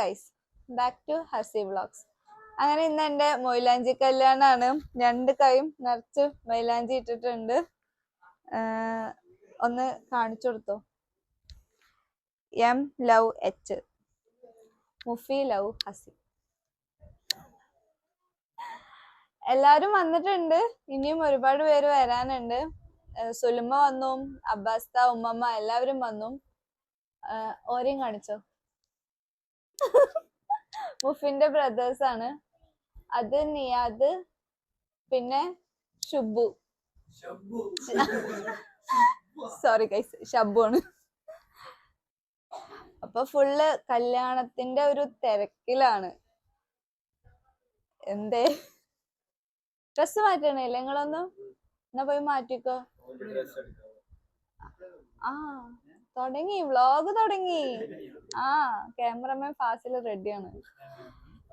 Guys back to Hasi vlogs അങ്ങനെ ഇന്ന് എന്റെ മൊയിലാഞ്ചി കല്യാണമാണ് രണ്ട് കൈയും നിറച്ച് മൈലാഞ്ചി ഇട്ടിട്ടുണ്ട്. ഒന്ന് കാണിച്ചു കൊടുത്തോ? M love H Mufi love Hasi എല്ലാവരും വന്നിട്ടുണ്ട്. ഇനിയും ഒരുപാട് പേര് വരാനുണ്ട്. സുലുമ വന്നു അബ്ബാസ്ത ഉമ്മമ്മ എല്ലാവരും വന്നു. ഓരെയും കാണിച്ചോ? മുഫിന്റെ ബ്രദേഴ്സ് ആണ്. അത് നിയാദ് പിന്നെ ഷുബു സോറി ഗൈസ് ഷബു ആണ്. അപ്പൊ ഫുള്ള് കല്യാണത്തിന്റെ ഒരു തിരക്കിലാണ്. എന്തേ? ഡ്രസ് മാറ്റണില്ല നിങ്ങളൊന്നും? എന്നാ പോയി മാറ്റിക്കോ? ആ. തുടങ്ങി വ്ളോഗ് തുടങ്ങി. ആ ക്യാമറമാൻ ഫാസിൽ റെഡിയാണ്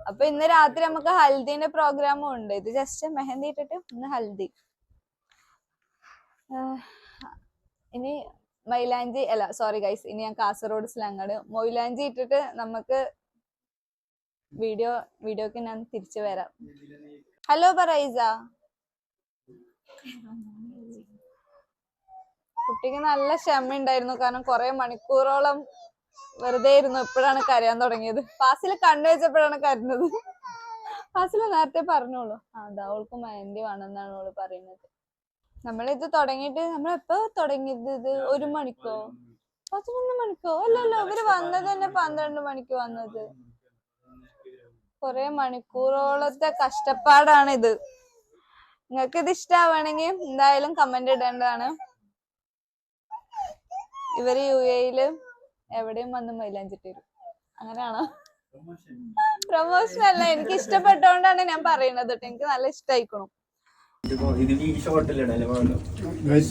അപ്പൊ ഇന്ന് രാത്രി നമുക്ക് ഹൽദിന്റെ പ്രോഗ്രാമും ഉണ്ട്. ഇത് ജസ്റ്റ് മെഹന്തി ഇട്ടിട്ട് ഇന്ന് ഹൽദി. ഇനി മൈലാഞ്ചി അല്ല സോറി ഗൈസ് ഇനി ഞാൻ കാസർഗോഡ് സ്ലാങ്ങാണ് മൊയിലാഞ്ചി ഇട്ടിട്ട് നമുക്ക് വീഡിയോ വീഡിയോക്ക് ഞാൻ തിരിച്ചു വരാം. ഹലോ പറൈസ കുട്ടിക്ക് നല്ല ക്ഷമ ഉണ്ടായിരുന്നു കാരണം കുറെ മണിക്കൂറോളം വെറുതെ ഇരുന്നു. ഇപ്പോഴാണ് കരയാൻ തുടങ്ങിയത്. ഫാസിൽ കണ്ടു വെച്ചപ്പോഴാണ് കരുന്നത് ഫാസിൽ നേരത്തെ പറഞ്ഞോളൂ. അതാ അവൾക്ക് മെഹന്തി വേണമെന്നാണ് അവൾ പറയുന്നത്. നമ്മളിത് തുടങ്ങിയിട്ട് നമ്മൾ എപ്പോ തുടങ്ങിയത് ഇത്? ഒരു മണിക്കോ? പതിനൊന്ന് മണിക്കോ? അല്ലല്ലോ ഇവർ വന്നത് തന്നെ പന്ത്രണ്ട് മണിക്ക് വന്നത്. കുറെ മണിക്കൂറോളത്തെ കഷ്ടപ്പാടാണ് ഇത് നിങ്ങൾക്ക് ഇത് ഇഷ്ടമാവണമെങ്കിൽ എന്തായാലും കമന്റ് ഇടേണ്ടതാണ്. ഇവർ യു എയിൽ എവിടെയും വന്ന് മൈലാഞ്ചിട്ട് വരും. അങ്ങനെയാണോ? പ്രൊമോഷൻ അല്ല എനിക്ക് ഇഷ്ടപ്പെട്ടോണ്ടാണ് ഞാൻ പറയുന്നത് ട്ടോ. എനിക്ക് നല്ല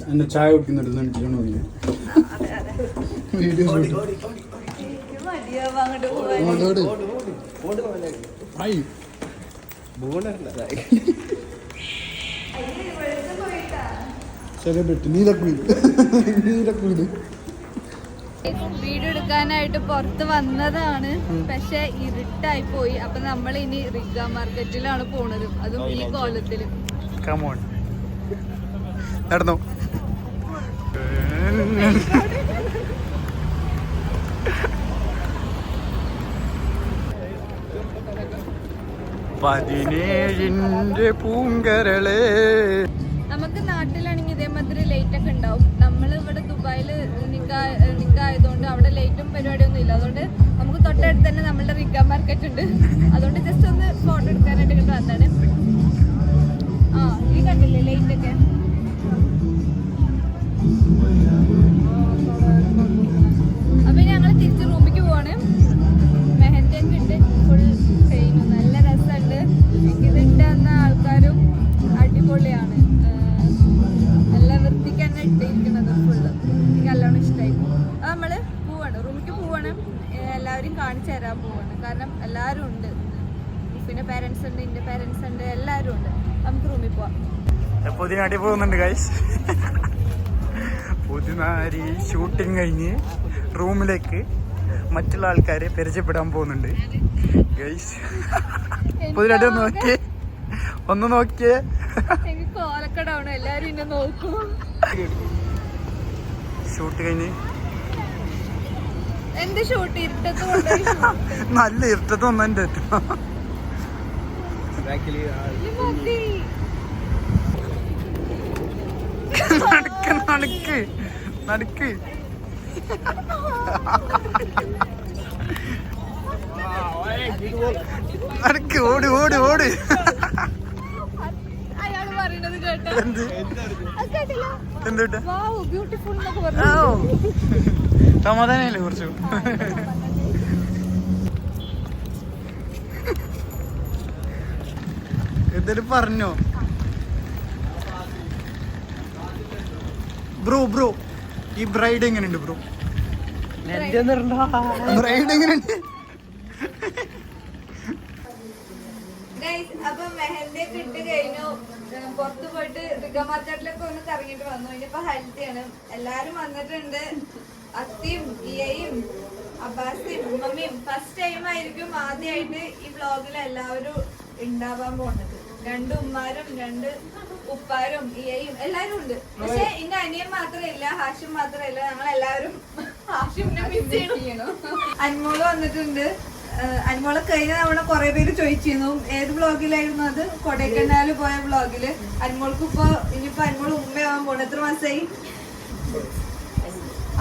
എന്നെ ചായ സെലിബ്രിറ്റി നീലക്കുയിൽ നീലക്കുയിൽ വീഡിയോ എടുക്കാനായിട്ട് പുറത്ത് വന്നതാണ്. പക്ഷെ ഇരുട്ടായി പോയി. അപ്പൊ നമ്മൾ ഇനി റിഗ മാർക്കറ്റിലാണ് പോണത്. അതും ഈ കോലത്തിൽ. നടന്നു. പതിനേഴിന്റെ പൂങ്കരളേ. ഇല്ല അതുകൊണ്ട് നമുക്ക് തൊട്ടടുത്ത് തന്നെ നമ്മളുടെ റിഗ മാർക്കറ്റ് ഉണ്ട്. അതുകൊണ്ട് ജസ്റ്റ് ഒന്ന് ഫോട്ടോ എടുക്കാനായിട്ട് വന്നാണ് ആ ഈ കണ്ടില്ലേ ലൈറ്റ് കാണിച്ചു തരാൻ പോവാണ്. കാരണം എല്ലാവരും ഉണ്ട്. പിന്നെ പേരൻസ് ഉണ്ട് എന്റെ പേരൻസ് ഉണ്ട് എല്ലാവരും ഉണ്ട്. നമുക്ക് റൂമിൽ പോവാം. പുതിനാട്ടി പോകുന്നുണ്ട് ഗൈസ് പുതിനാരി ഷൂട്ടിംഗ് കഴിഞ്ഞ് റൂമിലേക്ക് മറ്റുള്ള ആൾക്കാരെ പരിചയപ്പെടാൻ പോകുന്നുണ്ട്. ഗൈസ് പുതിനാട്ടി ഒന്ന് നോക്കിയേ. ഒന്ന് നോക്കിയേ. എനിക്ക് എല്ലാരും എന്നെ നോക്കൂ. ഷൂട്ട് കഴിഞ്ഞ് എന്ത് ഷൂട്ട് ഇരുട്ടത്ത് നല്ല ഇരുട്ടത്ത് ഒന്നെ ബാക്കിൽ ഇത് മതി. നടക്ക് നടക്ക് നടക്ക്. നടക്ക് ഓടി ഓടി ഓടി. അയാൾ പറയണത് കേട്ടോ. എന്ത്? അത് കേട്ടില്ല? എന്തുട്ടാ വാവ് ബ്യൂട്ടിഫുൾ സമാധാനമില്ലേ കുറച്ചു? എന്തേലും പറഞ്ഞോ? ബ്രോ ബ്രോ ഈ ബ്രൈഡ് എങ്ങനെയുണ്ട് ബ്രോ? ബ്രൈഡ് എങ്ങനെയുണ്ട്? പുറത്തു പോയിട്ട് റിഗ ഒന്ന് കറങ്ങിട്ട് വന്നു. ഇനിയിപ്പോ ഹെൽത്തിയാണ് എല്ലാരും വന്നിട്ടുണ്ട്. അത്തിയും ഇയയും അബ്ബാസും ഉമ്മമ്മയും ഫസ്റ്റ് ടൈം ആയിരിക്കും ആദ്യമായിട്ട് ഈ വ്ളോഗിൽ എല്ലാവരും ഉണ്ടാവാൻ പോണത്. രണ്ട് ഉമ്മാരും രണ്ട് ഉപ്പാരും ഇയയും എല്ലാരും ഉണ്ട്. പക്ഷെ എന്റെ അനിയൻ മാത്രമല്ല ഹാഷിം മാത്രമല്ല ഞങ്ങൾ എല്ലാവരും ഹാഷിമിനെ മിസ് ചെയ്യണം. അൻമോൾ വന്നിട്ടുണ്ട്. അൻമോളെ കഴിഞ്ഞ തവണ കുറെ പേര് ചോദിച്ചിരുന്നു. ഏത് വ്ളോഗിലായിരുന്നു അത്? കൊടൈക്കനാല് പോയ വ്ളോഗിൽ അൻമോൾക്ക് ഇപ്പൊ ഇനിയിപ്പോ അൻമോൾ ഉമ്മയാവാൻ പോണു എത്ര മാസമായി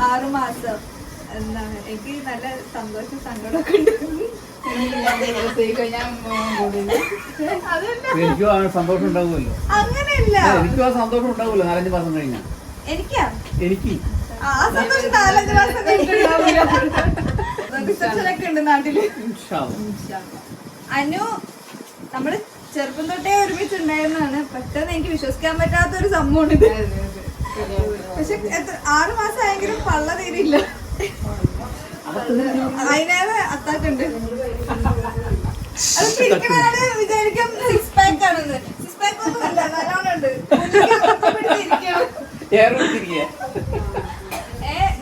ആറു മാസം. എന്താണ് എനിക്ക് നല്ല സന്തോഷം സങ്കടമൊക്കെ ഉണ്ട് അതല്ല എനിക്കും ആ സന്തോഷം ഉണ്ടാവുമല്ലോ. അങ്ങനെയല്ല. എനിക്കും ആ സന്തോഷം ഉണ്ടാവുമല്ലോ നാലഞ്ച് മാസം കഴിഞ്ഞാൽ എനിക്കാ? എനിക്ക്. ആ സന്തോഷം നാലഞ്ച് മാസം കഴിഞ്ഞിട്ടുണ്ടാവില്ല ഉണ്ട് നാട്ടിൽ. അനു നമ്മൾ ചെറുപ്പം തൊട്ടേ ഒരുമിച്ചുണ്ടായിരുന്നാണ് പെട്ടെന്ന് എനിക്ക് വിശ്വസിക്കാൻ പറ്റാത്ത ഒരു സംഭവം ഇത് പക്ഷെ ആറ് മാസം ആയെങ്കിലും പള്ള തീരില്ല. അതിനേറെ അത്താക്കുണ്ട്. അത് പിടിക്കണാണ് വിചാരിക്കും സിക്സ് പാക്ക് ആണെന്ന്. സിക്സ് പാക്ക് ഒന്നും അല്ല നല്ലോണം ഉണ്ട്.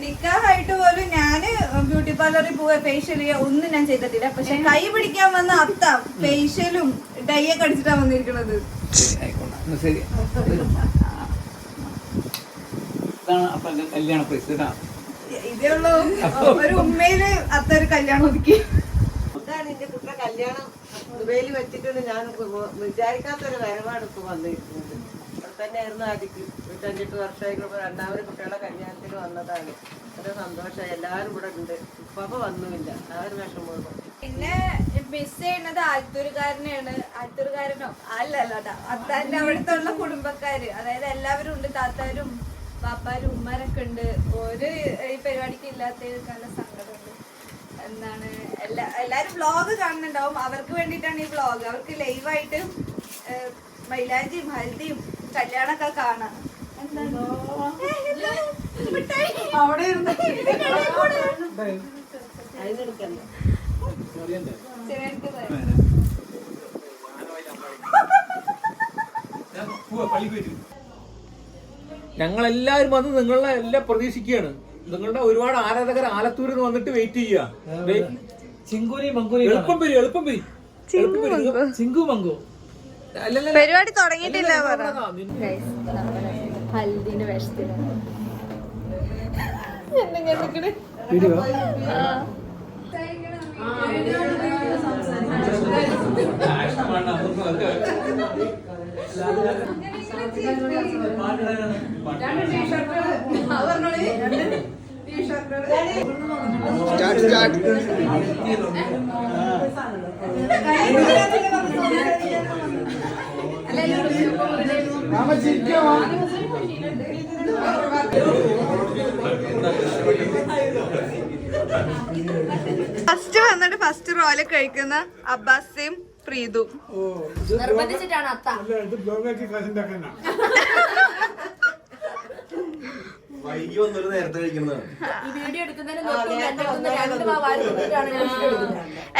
നിക്കാഹായിട്ട് പോലും ഞാൻ ബ്യൂട്ടി പാർലറിൽ പോവുക ഫേഷ്യൽ ചെയ്യുക ഒന്നും ഞാൻ ചെയ്തിട്ടില്ല. പക്ഷെ കൈ പിടിക്കാൻ വന്ന അത്ത ഫേഷ്യലും ഡൈ ഒക്കെ അടിച്ചിട്ടാ വന്നിരിക്കണത് ശരി. ഇതാണ് അപ്പൊ എന്റെ കല്യാണ പ്രൈസ് കേട്ടാ ഇതേ ഉള്ളൂ. ഒരു ഉമ്മയിൽ കല്യാണം ഒതുക്കി. ഇതാണ് എന്റെ കുട്ടിയുടെ കല്യാണം. ദുബൈയിൽ വെച്ചിട്ടുണ്ട്. ഞാൻ വിചാരിക്കാത്തൊരു വരവാണ് ഇപ്പൊ വന്നിരിക്കുന്നത്. ഇവിടെ തന്നെയായിരുന്നു ആദ്യം നൂറ്റഞ്ചെട്ട് വർഷമായിട്ടുള്ള രണ്ടാമത് കുട്ടികളുടെ കല്യാണത്തിന് വന്നതാണ്. എല്ലാവരും ഇവിടെ ഉണ്ട്. ഇപ്പൊ വന്നുമില്ല. ആ ഒരു പിന്നെ മിസ് ചെയ്യുന്നത് ആലത്തൂരുകാരനെയാണ് ആലത്തൂരുകാരനോ അല്ലല്ലോ അല്ല അത്താന്റെ അവിടുത്തെ ഉള്ള കുടുംബക്കാര്. അതായത് എല്ലാവരും ഉണ്ട്. താത്താരും പാപ്പാരും ഉമ്മാരൊക്കെ ഉണ്ട്. ഒരു ഈ പരിപാടിക്ക് ഇല്ലാത്തതിൽ നല്ല സങ്കടമുണ്ട്. എന്താണ് എല്ലാ എല്ലാരും വ്ളോഗ് കാണുന്നുണ്ടാവും. അവർക്ക് വേണ്ടിയിട്ടാണ് ഈ വ്ളോഗ് അവർക്ക് ലൈവായിട്ട് മൈലാഞ്ചിയും ഹൽദിയും കല്യാണമൊക്കെ കാണാം. എന്താണ്? ഏ, എന്താണ്? മിഠായി. ഇതിന്റെ ഇടയിൽ കൂടെ. അതിനെടുക്കണ്ട ശരിയായിട്ട് തരാം. ഞങ്ങൾ എല്ലാവരും വന്ന് നിങ്ങളെ എല്ലാം പ്രതീക്ഷിക്കുകയാണ്. നിങ്ങളുടെ ഒരുപാട് ആരാധകർ ആലത്തൂരിൽ നിന്ന് വന്നിട്ട് വെയിറ്റ് ചെയ്യുക. ചിങ്കൂരി മങ്കൂരി എളുപ്പം എളുപ്പം ചിങ്കു മങ്കു. പരിപാടി തുടങ്ങിയിട്ടില്ല ഹൽദിന്റെ വേഷത്തിലാണ് ഫസ്റ്റ് വന്നിട്ട് ഫസ്റ്റ് റോൽ കഴിക്കുന്ന അബ്ബാസിയും പ്രീതും. വൈകി വന്നൊരു നേരത്തെ കഴിക്കുന്നതാണ്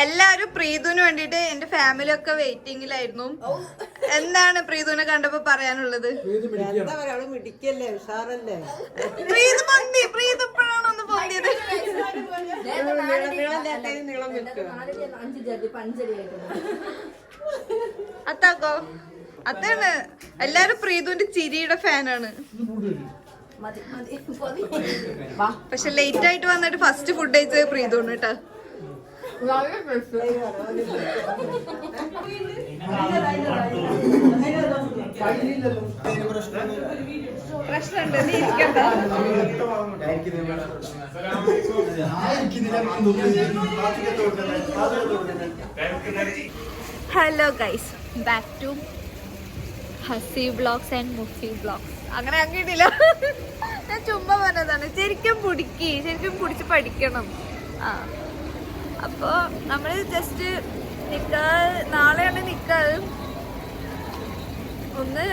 എല്ലാരും പ്രീതുവിന് വേണ്ടിട്ട് എന്റെ ഫാമിലി ഒക്കെ വെയിറ്റിംഗിലായിരുന്നു എന്താണ് പ്രീതുവിനെ കണ്ടപ്പോ പറയാനുള്ളത്? എന്താ പറയാ പ്രീതു മിടിക്കല്ലേ ഉഷാറല്ലേ? പ്രീതു ഇപ്പോഴാണ് പൊന്തിയത്. അത്താക്കോ അത്താണ്. എല്ലാരും പ്രീതുവിന്റെ ചിരിയുടെ ഫാനാണ്. പക്ഷെ ലേറ്റ് ആയിട്ട് വന്നിട്ട് ഫസ്റ്റ് ഫുഡ് കഴിച്ചത് പ്രീതുണ് കേട്ടോ. Hello guys back to Hasi blogs and Mufi blogs അങ്ങനെ അങ്ങനെയില്ല ഞാൻ ചുമ്മാ പറഞ്ഞതാണ്. ശരിക്കും പിടിക്കി ശരിക്കും പുടിച്ച് പഠിക്കണം. ആ. അപ്പോൾ നമ്മൾ ജസ്റ്റ് നിൽക്കാ നാളെയാണ് നിക്കാഹ് ഒന്ന്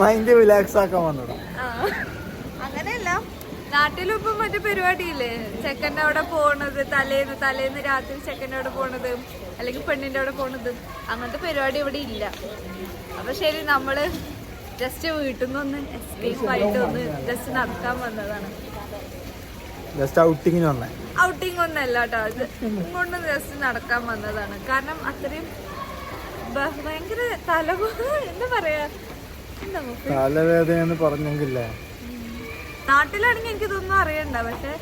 മൈൻഡ് റിലാക്സ് ആക്കാൻ വന്നതാ. അങ്ങനെയല്ല. നാട്ടിലും ഇപ്പം മറ്റേ പരിപാടിയില്ലേ? ചെക്കന്റെ അവിടെ പോണത് തലേന്ന് തലേന്ന് രാത്രി ചെക്കന്റെ അവിടെ പോണത് അല്ലെങ്കിൽ പെണ്ണിന്റെ അവിടെ പോണത് അങ്ങനത്തെ പരിപാടി ഇവിടെ ഇല്ല. അപ്പൊ ശരി നമ്മൾ ജസ്റ്റ് വീട്ടിൽ നിന്ന് ഒന്ന് എസ്കേപ്പ് ആയിട്ട് ഒന്ന് ജസ്റ്റ് നടക്കാൻ വന്നതാണ്. ജസ്റ്റ് ഔട്ടിങ്ങിന് ഔട്ടിംഗ് ഒന്നല്ല കേട്ടോ ഇത് ഇങ്ങോട്ട് ജസ്റ്റ് നടക്കാൻ വന്നതാണ്. കാരണം അത്രയും ഭയങ്കര തല എന്താ പറയാ? തലവേദന പറഞ്ഞെങ്കിലേ. നാട്ടിലാണെങ്കിൽ എനിക്കിതൊന്നും അറിയണ്ട. പക്ഷെ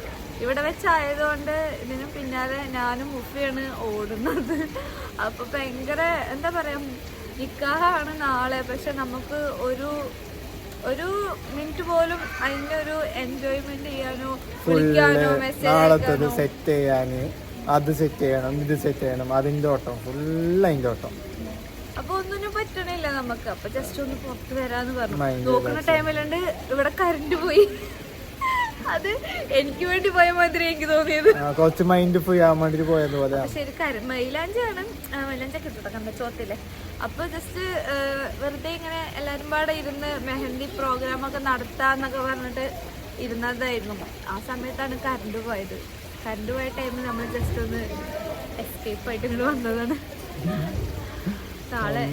ഇവിടെ വെച്ചായതുകൊണ്ട് ഇതിന് പിന്നാലെ ഞാനും മുഫിയാണ് ഓടുന്നത്. അപ്പൊ ഭയങ്കര എന്താ പറയാ നിക്കാഹാണ് നാളെ. പക്ഷെ നമുക്ക് ഒരു ഒരു മിനിറ്റ് പോലും അതിന്റെ ഒരു എൻജോയ്മെന്റ് ചെയ്യാനോ വിളിക്കാനോ മെസ്സേജ് സെറ്റ് ചെയ്യാന് അത് സെറ്റ് ചെയ്യണം ഇത് സെറ്റ് ചെയ്യണം അതിന്റെ ഓട്ടം ഫുൾ അതിന്റെ ഓട്ടം. അപ്പൊ ഒന്നിനും പറ്റണില്ല നമുക്ക്. അപ്പൊ ജസ്റ്റ് ഒന്ന് പുറത്ത് വരാന്ന് പറഞ്ഞു. നോക്കുന്ന ടൈമിലുണ്ട് ഇവിടെ കറണ്ട് പോയി. അത് എനിക്ക് വേണ്ടി പോയ മാതിരി എനിക്ക് തോന്നിയത്. കുറച്ച് മൈൻഡ് ഫ്രീ ആവാൻ വേണ്ടി പോയത് പോലെ. ആ, മൈലാഞ്ചൊക്കെ ഇട്ടിട്ട് കണ്ട. ചോത്തില്ലേ? അപ്പൊ ജസ്റ്റ് വെറുതെ ഇങ്ങനെ എല്ലാരും പാടെ ഇരുന്ന് മെഹന്തി പ്രോഗ്രാം ഒക്കെ നടത്താന്നൊക്കെ പറഞ്ഞിട്ട് ഇരുന്നതായിരുന്നു. ആ സമയത്താണ് കറണ്ട് പോയത്. കറണ്ട് പോയ ടൈമിൽ നമ്മൾ ജസ്റ്റ് ഒന്ന് എസ്കേപ്പ് ആയിട്ട് ഇങ്ങോട്ട് വന്നതാണ്. നാളെ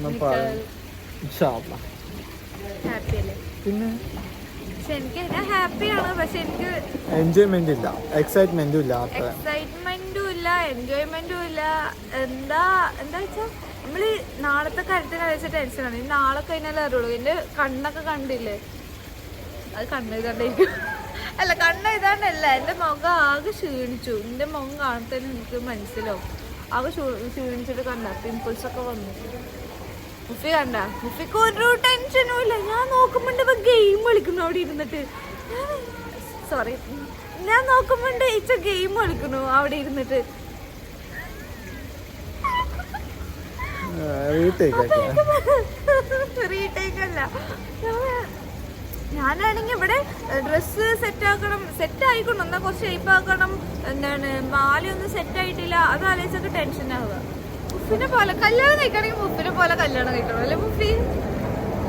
ഹാപ്പി അല്ലേ പിന്നെ? പക്ഷെ എനിക്ക് ഹാപ്പിയാണ് പക്ഷെ എനിക്ക് എൻജോയ്മെന്റ് ഇല്ല. എക്സൈറ്റ്മെന്റും ഇല്ല എക്സൈറ്റ്മെന്റും ഇല്ല എൻജോയ്മെന്റും ഇല്ല. എന്താ എന്താ വെച്ചാ നമ്മൾ നാളത്തെ കാര്യത്തിന് വെച്ച ടെൻഷനാണ് ഇനി നാളെ കഴിഞ്ഞാലേ അറിയുള്ളൂ. എന്റെ കണ്ണൊക്കെ കണ്ടില്ലേ? അത് കണ്ണെഴുതാണ്ടായിരിക്കും അല്ല കണ്ണെഴുതാണ്ടല്ല എന്റെ മുഖം ആകെ ക്ഷീണിച്ചു. എന്റെ മുഖം കാണത്തന്നെ എനിക്ക് മനസ്സിലാവും. ആകെ ക്ഷീ- ക്ഷീണിച്ചിട്ട് കണ്ട പിമ്പിൾസ് ഒക്കെ വന്നു. മുഫി കണ്ട. മുഫിക്ക് ഒരു ടെൻഷനും ഇല്ല. ഞാൻ നോക്കുമ്പോണ്ട് ഇപ്പൊ ഗെയിം കളിക്കുന്നു അവിടെ ഇരുന്നിട്ട്. സോറി ഞാൻ നോക്കുമ്പോണ്ട് ഇച്ച ഗെയിം കളിക്കുന്നു അവിടെ ഇരുന്നിട്ട്. റീടേക്ക് അല്ല. ഞാനാണെങ്കിൽ ഇവിടെ ഡ്രസ്സ് സെറ്റ് ആക്കണം. സെറ്റ് ആയിക്കണം എന്നാ കുറച്ച് ഷേപ്പ് ആക്കണം. എന്താണ് മാലയൊന്നും സെറ്റ് ആയിട്ടില്ല. അത് ആലോചിച്ചൊക്കെ ടെൻഷൻ ആവുക. മുഫിനെ പോലെ കല്യാണം കഴിക്കണമെങ്കിൽ മുഫിനെ പോലെ കല്യാണം കഴിക്കണം അല്ലേ Mufi?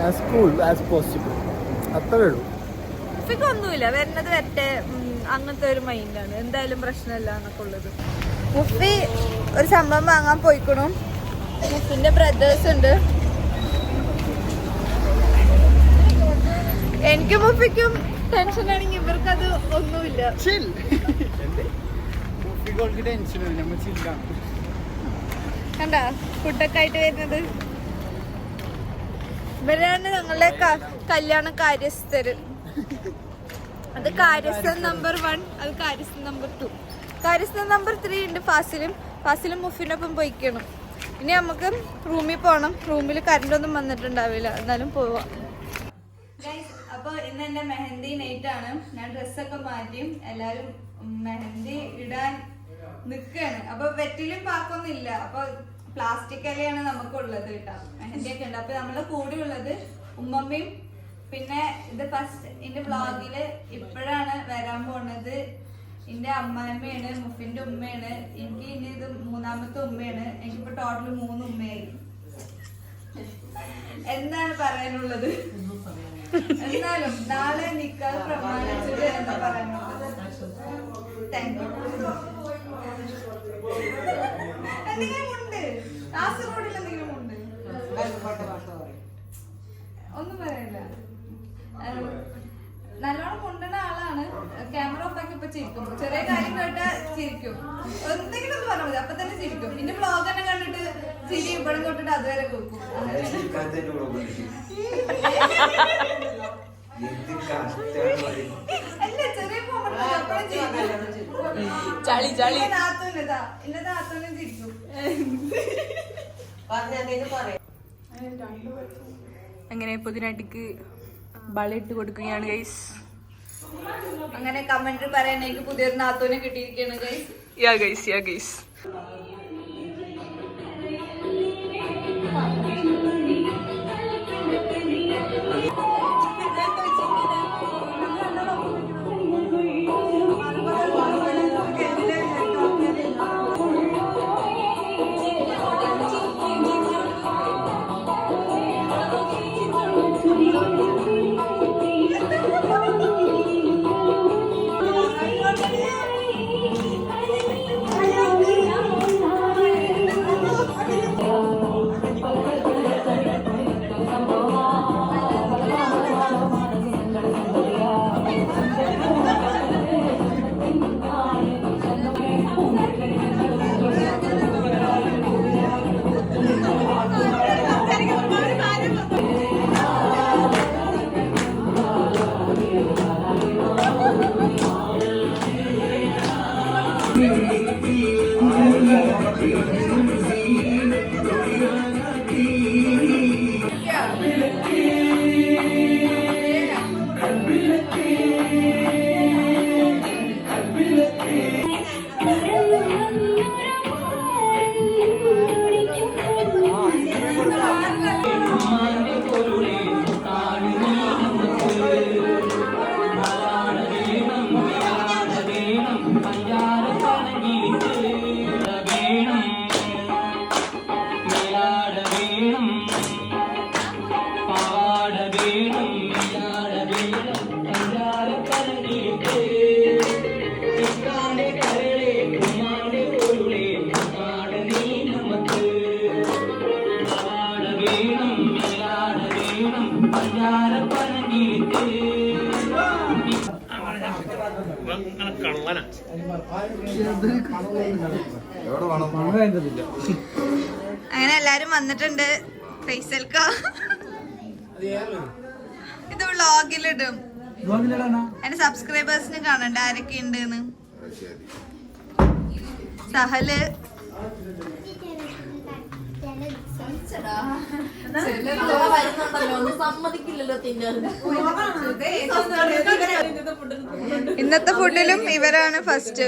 As cool as possible അത്രേ ഉള്ളൂ. മുഫിക്ക് ഒന്നുമില്ല വരുന്നത് വരട്ടെ അങ്ങനത്തെ ഒരു മൈൻഡാണ് എന്തായാലും പ്രശ്നമില്ല എന്നൊക്കെ ഉള്ളത്. മുഫി ഒരു സംഭവം വാങ്ങാൻ പോയിക്കണു. മുഫിന്റെ ബ്രദേഴ്സ് ഉണ്ട്. എനിക്ക് മുഫിക്കും ടെൻഷൻ ആണെങ്കിൽ ഇവർക്കത് ഒന്നുമില്ല. കണ്ട ഫുഡൊക്കെ ആയിട്ട് വരുന്നത്. ഇവരാണ് ഞങ്ങളുടെ കല്യാണ കാര്യസ്ഥര് അത് കാര്യസ്ഥൻ നമ്പർ വൺ അത് കാര്യസ്ഥൻ നമ്പർ ടു കാര്യസ്ഥൻ നമ്പർ ത്രീ ഉണ്ട് ഫാസിലും. ഫാസിലും മുഫിനൊപ്പം പോയിക്കണം. ഇനി നമുക്ക് റൂമിൽ പോകണം റൂമിൽ കറണ്ട് ഒന്നും വന്നിട്ടുണ്ടാവില്ല. എന്നാലും പോവാം. അപ്പൊ ഇന്ന് എന്റെ മെഹന്തി നൈറ്റ് ആണ്. ഞാൻ ഡ്രസ്സൊക്കെ മാറ്റിയും എല്ലാരും മെഹന്തി ഇടാൻ നിക്കാണ്. അപ്പൊ വെറ്റിലും പാക്കൊന്നും ഇല്ല അപ്പൊ പ്ലാസ്റ്റിക് അലയാണ് നമുക്കുള്ളത് കേട്ടോ. മെഹന്തി ഒക്കെ ഉണ്ട്. അപ്പൊ നമ്മളെ കൂടെ ഉള്ളത് ഉമ്മമ്മയും പിന്നെ ഇത് ഫസ്റ്റ് എന്റെ വ്ളോഗിൽ ഇപ്പോഴാണ് വരാൻ പോണത്. എന്റെ അമ്മായിമ്മയാണ് മുഫിന്റെ ഉമ്മയാണ്. എനിക്ക് ഇനി ഇത് മൂന്നാമത്തെ ഉമ്മയാണ്. എനിക്കിപ്പോ ടോട്ടൽ മൂന്ന് ഉമ്മയായി. എന്താണ് പറയാനുള്ളത്? എന്നാലും നാളെ നിക്കാതെ പ്രമാണിച്ചത് എന്താ പറയാനുള്ളത്? താങ്ക് യു കാസർഗോഡിൽ എന്തെങ്കിലും ഉണ്ട്? ഒന്നും പറയില്ല നല്ലോണം കൊണ്ടുവന്ന ആളാണ്. ക്യാമറ ഓഫ് ആക്കി ഇപ്പൊ ചിരിക്കും. ചെറിയ കാര്യം കേട്ടാ ചിരിക്കും. എന്തെങ്കിലും ഒന്ന് പറഞ്ഞാൽ മതി. അപ്പൊ തന്നെ ചിരിക്കും. പിന്നെ ബ്ലോഗ് തന്നെ കണ്ടിട്ട് ചിരി ഇവിടെ തൊട്ടിട്ട് അതുവരെ കേൾക്കും അല്ല ചെറിയ ചളി ചളി. നാത്തൂനിതാ. എന്റെ ചിരിക്കും. അങ്ങനെ പുതിനാട്ടിക്ക് ബളിട്ട് കൊടുക്കുകയാണ് ഗൈസ് അങ്ങനെ കമന്റ് പറയാൻ എനിക്ക് പുതിയൊരു നാത്തൂനെ കിട്ടിയിരിക്കുകയാണ് guys yeah guys yeah guys അങ്ങനെ എല്ലാരും വന്നിട്ടുണ്ട്. ഫേസൽക്ക? ഇത് വ്ളോഗിലിടും. എന്റെ സബ്സ്ക്രൈബേഴ്സിന് കാണണ്ട ആരൊക്കെ ഉണ്ട് സഹൽ. ഇന്നത്തെ ഫുഡിലും ഇവരാണ് ഫസ്റ്റ്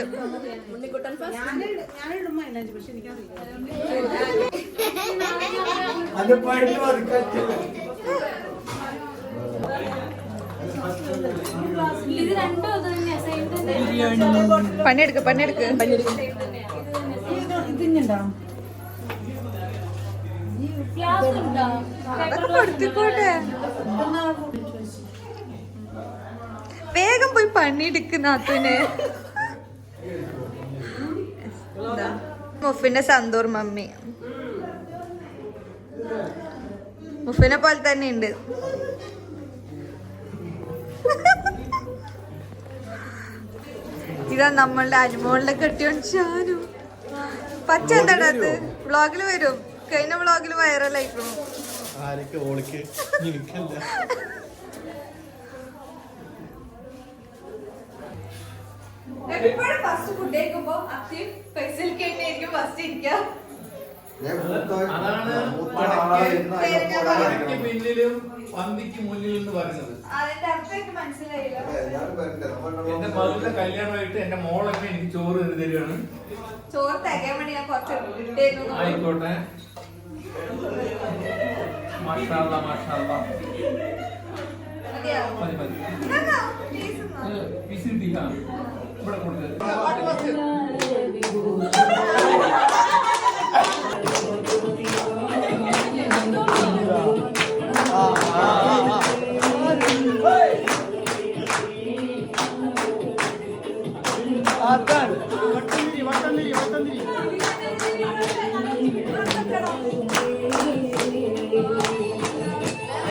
പണിയെടുക്ക പണിയെടുക്ക്. പണിയെടുക്ക് അതൊക്കെ കൊടുത്തിക്കോട്ടെ. വേഗം പോയി പണി നാത്തൂന് ഇതാ, മുഫിന്റെ സന്തൂർ മമ്മി. മുഫിനെ പോലെ തന്നെ ഉണ്ട് ഇതാ നമ്മളുടെ അനുമോളിനെ കെട്ടിയോണ്ട് ചാനു പച്ച എന്താണത് വ്ളോഗിൽ വരും. കഴിഞ്ഞ വ്ളോഗിൽ വൈറലായിരുന്നു ആരൊക്കെ ഓളിക്ക്? എനിക്കല്ല. എപ്പോഴും ഫസ്റ്റ് ഫുഡ് കഴിക്കുമ്പോ അത്യം പെൻസിൽ കേട്ടായിരിക്കും ഫസ്റ്റ് ഇരിക്കുക അതാണ് പടയ്ക്ക് പിന്നിലും പന്തിക്ക് മുന്നിൽ എന്ന് പറയുന്നത് അതിന്റെ അർത്ഥം എനിക്ക് മനസ്സിലായില്ല. എന്റെ മകളുടെ കല്യാണമായിട്ട് എന്റെ മോളൊക്കെ എനിക്ക് ചോറ് കരുതി തരികയാണ് ചോറ് തികയാൻ വേണ്ടി ഞാൻ കുറച്ച് ആയിക്കോട്ടെ. മാഷാള്ള മതിയോ മതി മതി? പീസ് ഇവിടെ കൊടുത്തത്